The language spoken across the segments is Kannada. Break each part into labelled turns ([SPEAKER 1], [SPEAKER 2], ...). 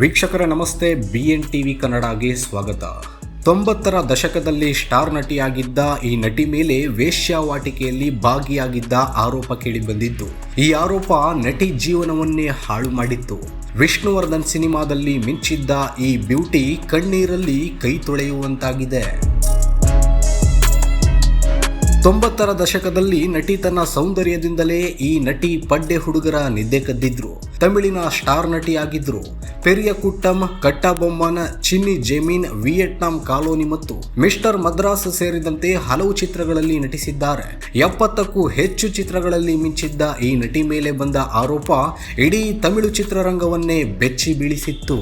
[SPEAKER 1] ವೀಕ್ಷಕರ, ನಮಸ್ತೆ. ಬಿ ಎನ್ ಟಿವಿ ಕನ್ನಡಗೆ ಸ್ವಾಗತ. ತೊಂಬತ್ತರ ದಶಕದಲ್ಲಿ ಸ್ಟಾರ್ ನಟಿಯಾಗಿದ್ದ ಈ ನಟಿ ಮೇಲೆ ವೇಶ್ಯಾವಾಟಿಕೆಯಲ್ಲಿ ಭಾಗಿಯಾಗಿದ್ದ ಆರೋಪ ಕೇಳಿಬಂದಿದ್ದು, ಈ ಆರೋಪ ನಟಿ ಜೀವನವನ್ನೇ ಹಾಳು ಮಾಡಿತ್ತು. ವಿಷ್ಣುವರ್ಧನ್ ಸಿನಿಮಾದಲ್ಲಿ ಮಿಂಚಿದ್ದ ಈ ಬ್ಯೂಟಿ ಕಣ್ಣೀರಲ್ಲಿ ಕೈ ತೊಳೆಯುವಂತಾಗಿದೆ. ತೊಂಬತ್ತರ ದಶಕದಲ್ಲಿ ನಟಿ ತನ್ನ ಸೌಂದರ್ಯದಿಂದಲೇ ಈ ನಟಿ ಪಡ್ಡೆ ಹುಡುಗರ ನಿದ್ದೆ ಕದ್ದಿದ್ರು. ತಮಿಳಿನ ಸ್ಟಾರ್ ನಟಿಯಾಗಿದ್ರು. ಪೆರಿಯ ಕುಟ್ಟಂ ಕಟ್ಟಬೊಮ್ಮನ ಚಿನ್ನಿ ಜೆಮೀನ್, ವಿಯೆಟ್ನಾಂ ಕಾಲೋನಿ ಮತ್ತು ಮಿಸ್ಟರ್ ಮದ್ರಾಸ್ ಸೇರಿದಂತೆ ಹಲವು ಚಿತ್ರಗಳಲ್ಲಿ ನಟಿಸಿದ್ದಾರೆ. ಎಪ್ಪತ್ತಕ್ಕೂ ಹೆಚ್ಚು ಚಿತ್ರಗಳಲ್ಲಿ ಮಿಂಚಿದ್ದ ಈ ನಟಿ ಮೇಲೆ ಬಂದ ಆರೋಪ ಇಡೀ ತಮಿಳು ಚಿತ್ರರಂಗವನ್ನೇ ಬೆಚ್ಚಿ ಬೀಳಿಸಿತ್ತು.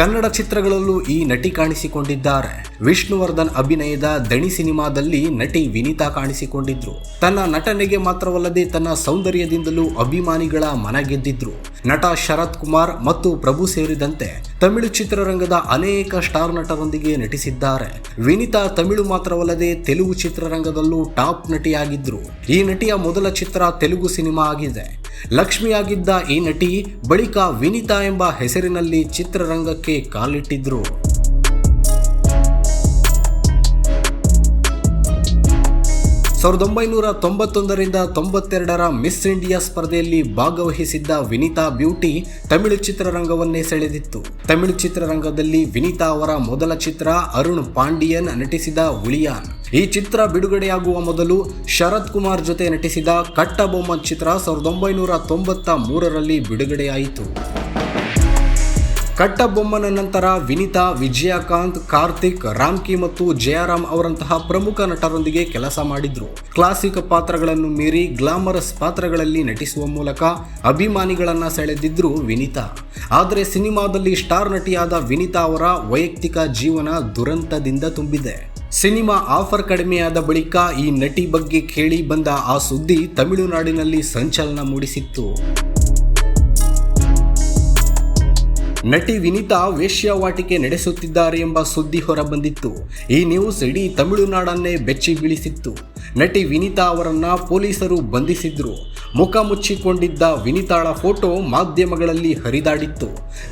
[SPEAKER 1] ಕನ್ನಡ ಚಿತ್ರಗಳಲ್ಲೂ ಈ ನಟಿ ಕಾಣಿಸಿಕೊಂಡಿದ್ದಾರೆ. ವಿಷ್ಣುವರ್ಧನ್ ಅಭಿನಯದ ದಣಿ ಸಿನಿಮಾದಲ್ಲಿ ನಟಿ ವಿನೀತಾ ಕಾಣಿಸಿಕೊಂಡಿದ್ರು. ತನ್ನ ನಟನೆಗೆ ಮಾತ್ರವಲ್ಲದೆ ತನ್ನ ಸೌಂದರ್ಯದಿಂದಲೂ ಅಭಿಮಾನಿಗಳ ಮನ ಗೆದ್ದಿದ್ರು. ನಟ ಶರತ್ ಕುಮಾರ್ ಮತ್ತು ಪ್ರಭು ಸೇರಿದಂತೆ ತಮಿಳು ಚಿತ್ರರಂಗದ ಅನೇಕ ಸ್ಟಾರ್ ನಟರೊಂದಿಗೆ ನಟಿಸಿದ್ದಾರೆ. ವಿನಿತಾ ತಮಿಳು ಮಾತ್ರವಲ್ಲದೆ ತೆಲುಗು ಚಿತ್ರರಂಗದಲ್ಲೂ ಟಾಪ್ ನಟಿಯಾಗಿದ್ರು. ಈ ನಟಿಯ ಮೊದಲ ಚಿತ್ರ ತೆಲುಗು ಸಿನಿಮಾ ಆಗಿದೆ. ಲಕ್ಷ್ಮಿಯಾಗಿದ್ದ ಈ ನಟಿ ಬಳಿಕ ವಿನಿತಾ ಎಂಬ ಹೆಸರಿನಲ್ಲಿ ಚಿತ್ರರಂಗಕ್ಕೆ ಕಾಲಿಟ್ಟಿದ್ರು. ಸಾವಿರದ ಒಂಬೈನೂರ ತೊಂಬತ್ತೊಂದರಿಂದ ತೊಂಬತ್ತೆರಡರ ಮಿಸ್ ಇಂಡಿಯಾ ಸ್ಪರ್ಧೆಯಲ್ಲಿ ಭಾಗವಹಿಸಿದ್ದ ವಿನಿತಾ ಬ್ಯೂಟಿ ತಮಿಳು ಚಿತ್ರರಂಗವನ್ನೇ ಸೆಳೆದಿತ್ತು. ತಮಿಳು ಚಿತ್ರರಂಗದಲ್ಲಿ ವಿನಿತಾ ಅವರ ಮೊದಲ ಚಿತ್ರ ಅರುಣ್ ಪಾಂಡಿಯನ್ ನಟಿಸಿದ ಉಳಿಯಾನ್ ಈ ಚಿತ್ರ ಬಿಡುಗಡೆಯಾಗುವ ಮೊದಲು ಶರತ್ ಕುಮಾರ್ ಜೊತೆ ನಟಿಸಿದ ಕಟ್ಟಬೊಮ್ಮನ್ ಚಿತ್ರ ಸಾವಿರದ ಒಂಬೈನೂರ ತೊಂಬತ್ತ ಮೂರರಲ್ಲಿ ಬಿಡುಗಡೆಯಾಯಿತು. ಕಟ್ಟಬೊಮ್ಮನ ನಂತರ ವಿನಿತಾ, ವಿಜಯಕಾಂತ್, ಕಾರ್ತಿಕ್, ರಾಮ್ಕಿ ಮತ್ತು ಜಯರಾಮ್ ಅವರಂತಹ ಪ್ರಮುಖ ನಟರೊಂದಿಗೆ ಕೆಲಸ ಮಾಡಿದ್ರು. ಕ್ಲಾಸಿಕ್ ಪಾತ್ರಗಳನ್ನು ಮೀರಿ ಗ್ಲಾಮರಸ್ ಪಾತ್ರಗಳಲ್ಲಿ ನಟಿಸುವ ಮೂಲಕ ಅಭಿಮಾನಿಗಳನ್ನ ಸೆಳೆದಿದ್ರು ವಿನಿತಾ. ಆದರೆ ಸಿನಿಮಾದಲ್ಲಿ ಸ್ಟಾರ್ ನಟಿಯಾದ ವಿನಿತಾ ಅವರ ವೈಯಕ್ತಿಕ ಜೀವನ ದುರಂತದಿಂದ ತುಂಬಿದೆ. ಸಿನಿಮಾ ಆಫರ್ ಕಡಿಮೆಯಾದ ಬಳಿಕ ಈ ನಟಿ ಬಗ್ಗೆ ಕೇಳಿ ಬಂದ ಆ ಸುದ್ದಿ ತಮಿಳುನಾಡಿನಲ್ಲಿ ಸಂಚಲನ ಮೂಡಿಸಿತ್ತು. ನಟಿ ವಿನಿತಾ ವೇಶ್ಯಾವಾಟಿಕೆ ನಡೆಸುತ್ತಿದ್ದಾರೆ ಎಂಬ ಸುದ್ದಿ ಹೊರಬಂದಿತ್ತು. ಈ ನ್ಯೂಸ್ ಇಡೀ ತಮಿಳುನಾಡನ್ನೇ ಬೆಚ್ಚಿ ಬೀಳಿಸಿತ್ತು. ನಟಿ ವಿನಿತಾ ಅವರನ್ನ ಪೊಲೀಸರು ಬಂಧಿಸಿದ್ರು. ಮುಖ ಮುಚ್ಚಿಕೊಂಡಿದ್ದ ವಿನಿತಾಳ ಫೋಟೋ ಮಾಧ್ಯಮಗಳಲ್ಲಿ ಹರಿದಾಡಿತ್ತು.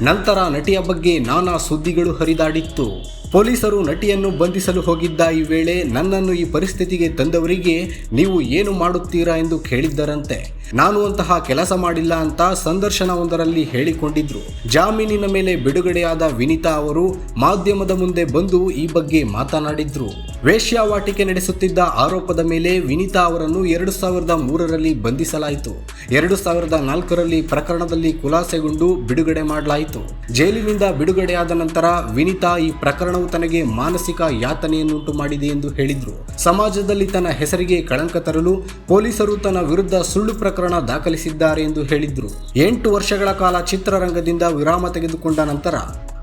[SPEAKER 1] ನಂತರ ನಟಿಯ ಬಗ್ಗೆ ನಾನಾ ಸುದ್ದಿಗಳು ಹರಿದಾಡಿತ್ತು. ಪೊಲೀಸರು ನಟಿಯನ್ನು ಬಂಧಿಸಲು ಹೋಗಿದ್ದ ಈ ವೇಳೆ ನನ್ನನ್ನು ಈ ಪರಿಸ್ಥಿತಿಗೆ ತಂದವರಿಗೆ ನೀವು ಏನು ಮಾಡುತ್ತೀರಾ ಎಂದು ಕೇಳಿದ್ದರಂತೆ. ನಾನು ಅಂತಹ ಕೆಲಸ ಮಾಡಿಲ್ಲ ಅಂತ ಸಂದರ್ಶನವೊಂದರಲ್ಲಿ ಹೇಳಿಕೊಂಡಿದ್ರು. ಜಾಮೀನಿನ ಮೇಲೆ ಬಿಡುಗಡೆಯಾದ ವಿನಿತಾ ಅವರು ಮಾಧ್ಯಮದ ಮುಂದೆ ಬಂದು ಈ ಬಗ್ಗೆ ಮಾತನಾಡಿದ್ರು. ವೇಶ್ಯಾವಾಟಿಕೆ ನಡೆಸುತ್ತಿದ್ದ ಆರೋಪದ ಮೇಲೆ ವಿನಿತಾ ಅವರನ್ನು ಎರಡು ಸಾವಿರದ ಮೂರರಲ್ಲಿ ಬಂಧಿಸಲಾಯಿತು. ಎರಡು ಸಾವಿರದ ನಾಲ್ಕರಲ್ಲಿ ಪ್ರಕರಣದಲ್ಲಿ ಖುಲಾಸೆಗೊಂಡು ಬಿಡುಗಡೆ ಮಾಡಲಾಯಿತು. ಜೈಲಿನಿಂದ ಬಿಡುಗಡೆಯಾದ ನಂತರ ವಿನಿತಾ ಈ ಪ್ರಕರಣವು ತನಗೆ ಮಾನಸಿಕ ಯಾತನೆಯನ್ನುಂಟು ಮಾಡಿದೆ ಎಂದು ಹೇಳಿದ್ರು. ಸಮಾಜದಲ್ಲಿ ತನ್ನ ಹೆಸರಿಗೆ ಕಳಂಕ ತರಲು ಪೊಲೀಸರು ತನ್ನ ವಿರುದ್ಧ ಸುಳ್ಳು ಪ್ರಕರಣ ದಾಖಲಿಸಿದ್ದಾರೆ ಎಂದು ಹೇಳಿದ್ರು. ಎಂಟು ವರ್ಷಗಳ ಕಾಲ ಚಿತ್ರರಂಗದಿಂದ ವಿರಾಮ ತೆಗೆದುಕೊಂಡ ನಂತರ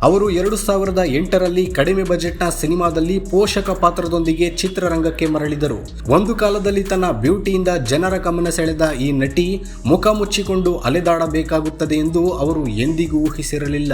[SPEAKER 1] ಅವರು ಎರಡು ಸಾವಿರದ ಎಂಟರಲ್ಲಿ ಕಡಿಮೆ ಬಜೆಟ್ನ ಸಿನಿಮಾದಲ್ಲಿ ಪೋಷಕ ಪಾತ್ರದೊಂದಿಗೆ ಚಿತ್ರರಂಗಕ್ಕೆ ಮರಳಿದರು. ಒಂದು ಕಾಲದಲ್ಲಿ ತನ್ನ ಬ್ಯೂಟಿಯಿಂದ ಜನರ ಗಮನ ಸೆಳೆದ ಈ ನಟಿ ಮುಖ ಮುಚ್ಚಿಕೊಂಡು ಅಲೆದಾಡಬೇಕಾಗುತ್ತದೆ ಎಂದು ಅವರು ಎಂದಿಗೂ ಊಹಿಸಿರಲಿಲ್ಲ.